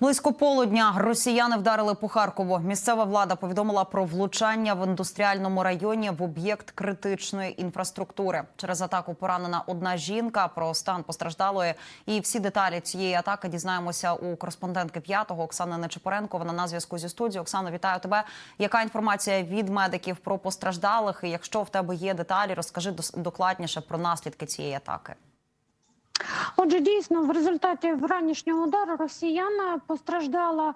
Близько полудня росіяни вдарили по Харкову. Місцева влада повідомила про влучання в індустріальному районі в об'єкт критичної інфраструктури. Через атаку поранена одна жінка. Про стан постраждалої і всі деталі цієї атаки дізнаємося у кореспондентки п'ятого Оксани Нечипоренко. Вона на зв'язку зі студією. Оксано, вітаю тебе. Яка інформація від медиків про постраждалих? І якщо в тебе є деталі, розкажи докладніше про наслідки цієї атаки. Отже, дійсно, в результаті вранішнього удару росіяна постраждала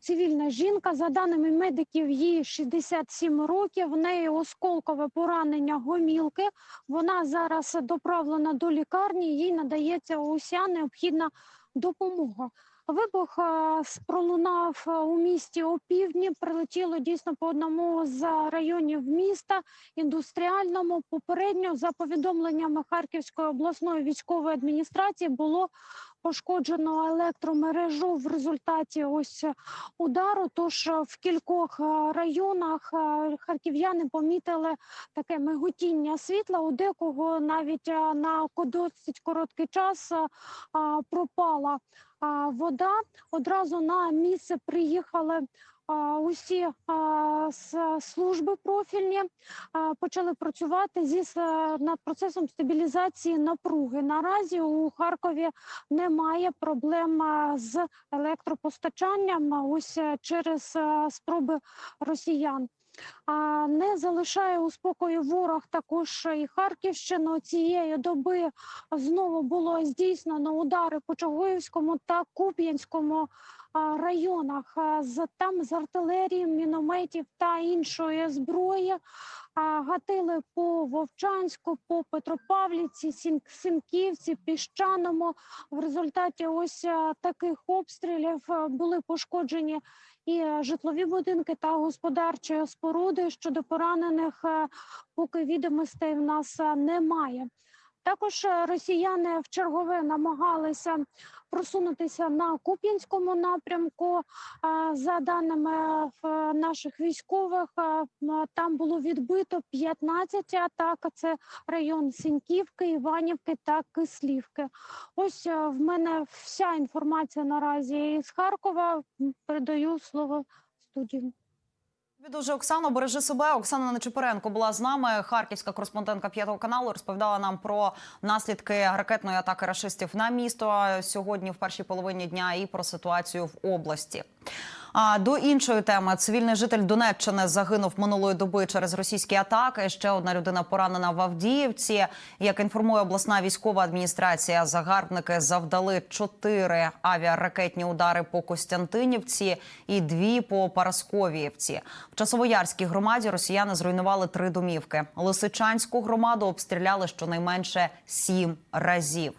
цивільна жінка. За даними медиків, їй 67 років. В неї осколкове поранення гомілки. Вона зараз доправлена до лікарні. Їй надається уся необхідна допомога. Вибух пролунав у місті опівдні. Прилетіло дійсно по одному з районів міста індустріальному. Попередньо, за повідомленнями Харківської обласної військової адміністрації, було пошкоджено електромережу в результаті ось е, удару. Тож е, в кількох е, районах е, харків'яни помітили таке миготіння світла. У декого навіть е, на досить короткий час е, пропала вода. Одразу на місце приїхали. Усі служби профільні почали працювати зі над процесом стабілізації напруги. Наразі у Харкові немає проблем з електропостачанням. Ось е, через е, спроби росіян. А не залишає у спокої ворог також і Харківщину. Цієї доби знову було здійснено удари по Чугуївському та Куп'янському районах. З там з артилерії, мінометів та іншої зброї. Гатили по Вовчанську, по Петропавлівці, Сін- Сінківці, Піщаному. В результаті ось таких обстрілів були пошкоджені і житлові будинки та господарчі споруди. Щодо поранених, поки відомостей в нас немає. Також росіяни в чергове намагалися просунутися на Куп'янському напрямку. За даними е, наших військових, е, там було відбито 15 атак. Це район Сіньківки, Іванівки та Кислівки. Ось е, в мене вся інформація наразі із Харкова. Передаю слово студії. Дуже Оксано, бережи себе. Оксана Нечипоренко була з нами. Харківська кореспондентка п'ятого каналу розповідала нам про наслідки ракетної атаки рашистів на місто сьогодні в першій половині дня і про ситуацію в області. А до іншої теми цивільний житель Донеччини загинув минулої доби через російські атаки. Ще одна людина поранена в Авдіївці. Як інформує обласна військова адміністрація, загарбники завдали чотири авіаракетні удари по Костянтинівці і дві по Парасковіївці. В Часовоярській громаді росіяни зруйнували три домівки. Лисичанську громаду обстріляли щонайменше сім разів.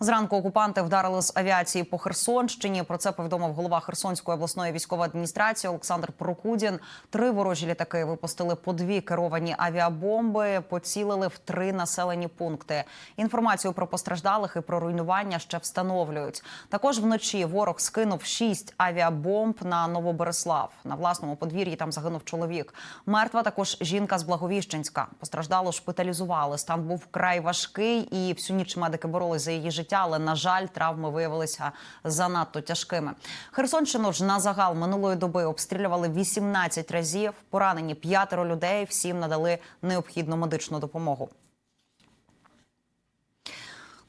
Зранку окупанти вдарили з авіації по Херсонщині. Про це повідомив голова Херсонської обласної військової адміністрації Олександр Прокудін. Три ворожі літаки випустили по дві керовані авіабомби, поцілили в три населені пункти. Інформацію про постраждалих і про руйнування ще встановлюють. Також вночі ворог скинув шість авіабомб на Новобереслав. На власному подвір'ї там загинув чоловік. Мертва також жінка з Благовіщенська. Постраждало шпиталізували. Стан був вкрай важкий, і всю ніч медики боролись за її життя. Але на жаль, травми виявилися занадто тяжкими. Херсонщину ж на загал минулої доби обстрілювали 18 разів. Поранені п'ятеро людей. Всім надали необхідну медичну допомогу.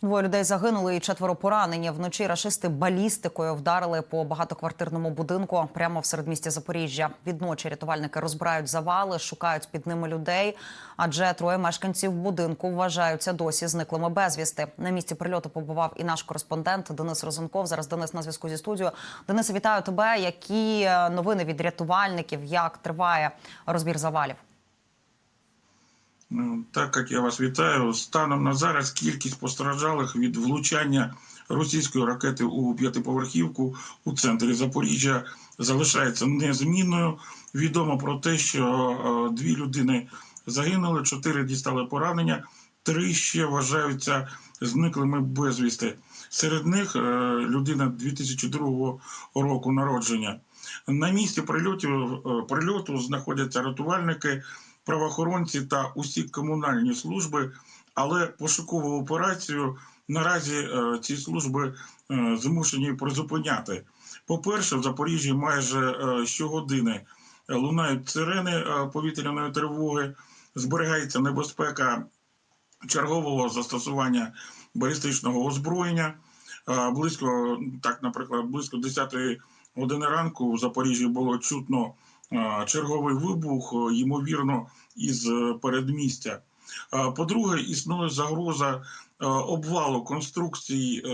Двоє людей загинули і четверо поранені. Вночі рашисти балістикою вдарили по багатоквартирному будинку прямо в середмісті Запоріжжя. Відночі рятувальники розбирають завали, шукають під ними людей. Адже троє мешканців будинку вважаються досі зниклими безвісти. На місці прильоту побував і наш кореспондент Денис Розумков. Зараз Денис на зв'язку зі студією. Денис, вітаю тебе. Які е, новини від рятувальників? Як триває розбір завалів? Ну, Так як я вас вітаю, станом на зараз кількість постраждалих від влучання російської ракети у п'ятиповерхівку у центрі Запоріжжя залишається незмінною. Відомо про те, що е, дві людини загинули, чотири дістали поранення, три ще вважаються зниклими безвісти. Серед них е, людина 2002 року народження. На місці прильотів е, прильоту знаходяться рятувальники правоохоронці та усі комунальні служби, але пошукову операцію наразі е, ці служби е, змушені призупиняти. По-перше, в Запоріжжі майже е, щогодини лунають сирени повітряної тривоги, зберігається небезпека чергового застосування балістичного озброєння. Близько, так, наприклад, близько 10 години ранку в Запоріжжі було чутно черговий вибух, е, ймовірно, із е, передмістя. По-друге, існує загроза е, обвалу конструкцій е,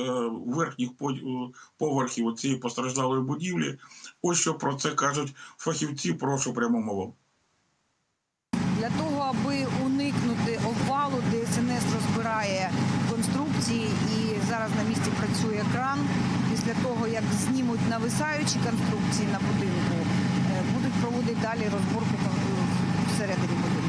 верхніх по- поверхів цієї постраждалої будівлі. Ось що про це кажуть фахівці. Прошу пряму мову. Для того, аби уникнути обвалу, ДСНС розбирає конструкції і зараз на місці працює кран. Після того, як знімуть нависаючі конструкції на будинку, будуть проводити далі розборку всередині будинку.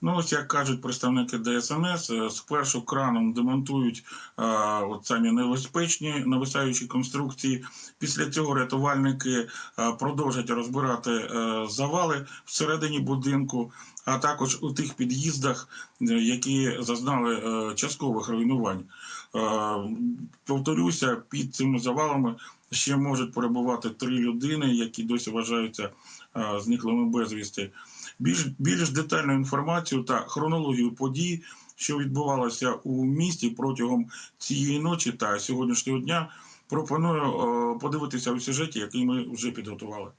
Ну, ось як кажуть представники ДСНС, е, спершу краном демонтують е, от самі небезпечні нависаючі конструкції. Після цього рятувальники е, продовжать розбирати е, завали всередині будинку, а також у тих під'їздах, які зазнали часткових руйнувань. Повторюся, під цими завалами ще можуть перебувати три людини, які досі вважаються зниклими безвісти. Більш більш детальну інформацію та хронологію подій, що відбувалося у місті протягом цієї ночі та сьогоднішнього дня, пропоную е, подивитися у сюжеті, який ми вже підготували.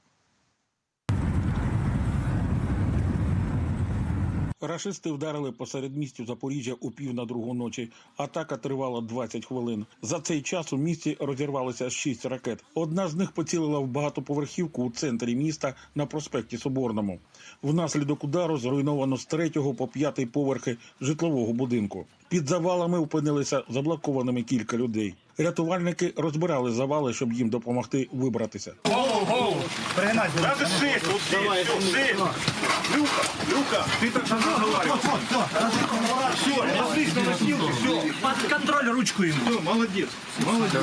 Рашисти вдарили по середмістю Запоріжжя у пів на другу ночі. Атака тривала 20 хвилин. За цей час у місті розірвалося шість ракет. Одна з них поцілила в багатоповерхівку у центрі міста на проспекті Соборному. Внаслідок удару зруйновано з третього по п'ятий поверхи житлового будинку. Під завалами опинилися заблокованими кілька людей. Рятувальники розбирали завали, щоб їм допомогти вибратися. Гоу, шесть, Пригнать! все, шесть. Люка, Люка, Ти так разговариваешь. На носилки, все. Под контроль ручку ему. Все, молодец, молодец.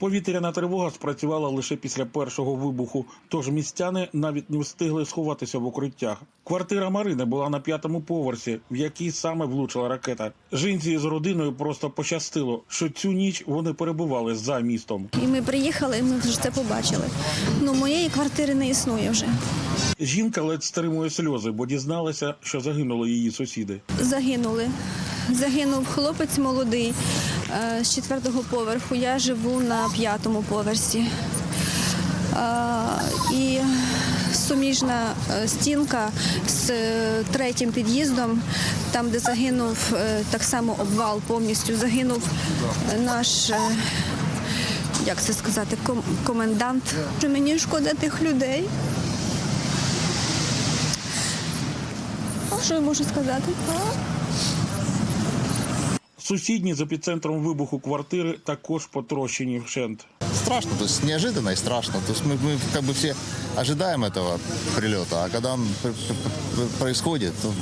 Повітряна тривога спрацювала лише після першого вибуху, тож містяни навіть не встигли сховатися в укриттях. Квартира Марини була на п'ятому поверсі, в якій саме влучила ракета. Жінці з родиною просто пощастило, що цю ніч вони перебували за містом. І ми приїхали, і ми вже це побачили. Ну, моєї квартири не існує вже. Жінка ледь стримує сльози, бо дізналася, що загинули її сусіди. Загинули. Загинув хлопець молодий е, з четвертого поверху. Я живу на п'ятому поверсі. Е, І суміжна е, стінка з третім під'їздом, там, де загинув так само обвал, повністю загинув наш. Як це сказати, ком- комендант. Що Мені шкода тих людей. Що я можу сказати? Сусідні з епіцентром вибуху квартири також потрощені вщент. страшно, то есть неожиданно и страшно. То есть мы, мы как бы все ожидаем этого прилета, а когда он пр- пр- пр- происходит, то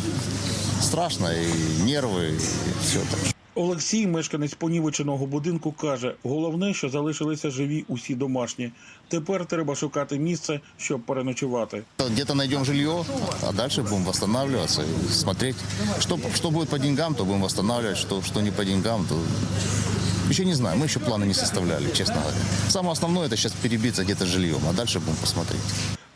страшно и нервы, и все так. Олексій, мешканець понівеченого будинку, каже: головне, що залишилися живі усі домашні. Тепер треба шукати місце, щоб переночувати. Где-то найдем жилье, а дальше будем восстанавливаться и смотреть, что, что будет по деньгам, то будем восстанавливать, что, что не по деньгам, то еще не знаю, мы еще планы не составляли, честно говоря. Самое основное это сейчас перебиться где-то жильем, а дальше будем посмотреть.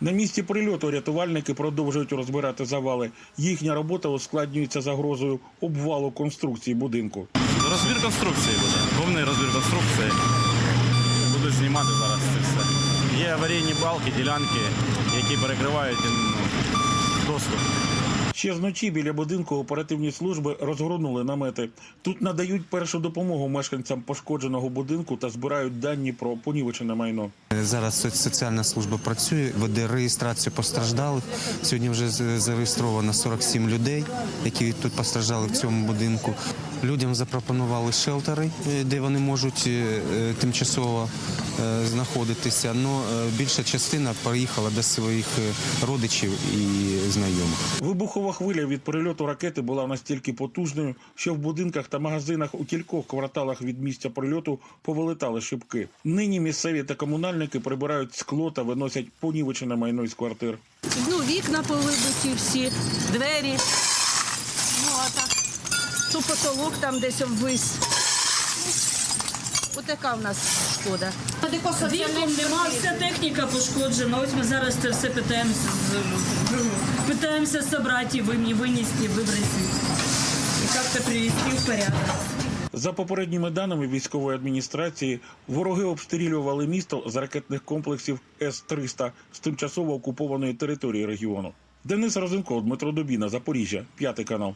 На місці прильоту рятувальники продовжують розбирати завали. Їхня робота ускладнюється загрозою обвалу конструкції будинку. Розбір конструкції буде. Повний розбір конструкції. Буду знімати зараз це все. Є аварійні балки, ділянки, які перекривають ну, доступ. Ще зночі біля будинку оперативні служби розгорнули намети. Тут надають першу допомогу мешканцям пошкодженого будинку та збирають дані про понівечене майно. Зараз соціальна служба працює, веде реєстрацію постраждалих. Сьогодні вже зареєстровано 47 людей, які тут постраждали в цьому будинку. Людям запропонували шелтери, е, де вони можуть е, е, тимчасово знаходитися. Ну більша частина поїхала до своїх родичів і знайомих. Вибухова хвиля від прильоту ракети була настільки потужною, що в будинках та магазинах у кількох кварталах від місця прильоту повилетали шибки. Нині місцеві та комунальники прибирають скло та виносять понівечене майно із квартир. Ну, вікна повибиті всі, двері. Ну, а так що потолок там десь обвис. Отака в нас шкода. Вікон нема, вся техніка пошкоджена. Ось ми зараз це все питаємося з- питаємося зібрати, вимі- винести, выбросить. И как-то привести в порядок. За попередніми даними військової адміністрації, вороги обстрілювали місто з ракетних комплексів С-300 з тимчасово окупованої території регіону. Денис Розенко, Дмитро Дубіна, Запоріжжя, п'ятий канал.